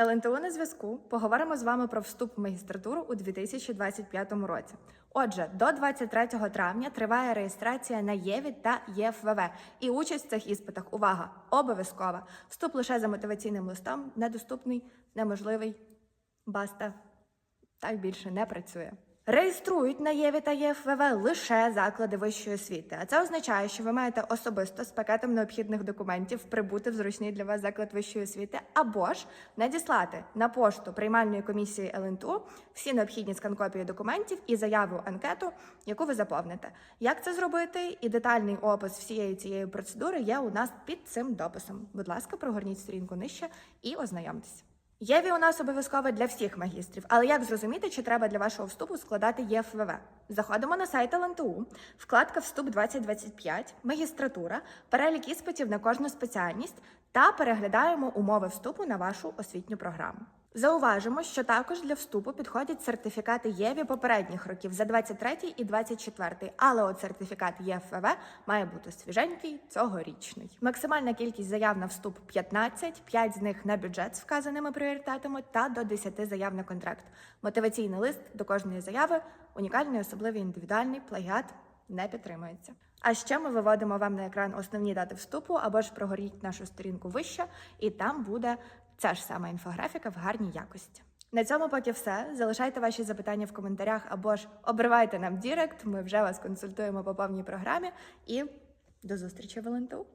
ЛНТУ на зв'язку. Поговоримо з вами про вступ в магістратуру у 2025 році. Отже, до 23 травня триває реєстрація на ЄВІ та ЄФВВ. І участь в цих іспитах, увага, обов'язкова. Вступ лише за мотиваційним листом, недоступний, неможливий. Баста. Так більше не працює. Реєструють на ЄВІ та ЄФВВ лише заклади вищої освіти. А це означає, що ви маєте особисто з пакетом необхідних документів прибути в зручний для вас заклад вищої освіти, або ж надіслати на пошту приймальної комісії ЛНТУ всі необхідні скан-копії документів і заяву анкету, яку ви заповните. Як це зробити? І детальний опис всієї цієї процедури є у нас під цим дописом. Будь ласка, прогорніть сторінку нижче і ознайомтесь. ЄВІ у нас обов'язково для всіх магістрів, але як зрозуміти, чи треба для вашого вступу складати ЄФВВ? Заходимо на сайт ЛНТУ, вкладка Вступ 2025, магістратура, перелік іспитів на кожну спеціальність та переглядаємо умови вступу на вашу освітню програму. Зауважимо, що також для вступу підходять сертифікати ЄВІ попередніх років за 23 і 24, але от сертифікат ЄФВ має бути свіженький цьогорічний. Максимальна кількість заяв на вступ 15, 5 з них на бюджет з вказаними пріоритетами та до 10 заяв на контракт. Мотиваційний лист до кожної заяви, унікальний, особливий, індивідуальний, плагіат не підтримується. А ще ми виводимо вам на екран основні дати вступу або ж прогоріть нашу сторінку вище, і там буде ця ж сама інфографіка в гарній якості. На цьому поки все. Залишайте ваші запитання в коментарях або ж обривайте нам Дірект. Ми вже вас консультуємо по повній програмі. І до зустрічі в ЛНТУ.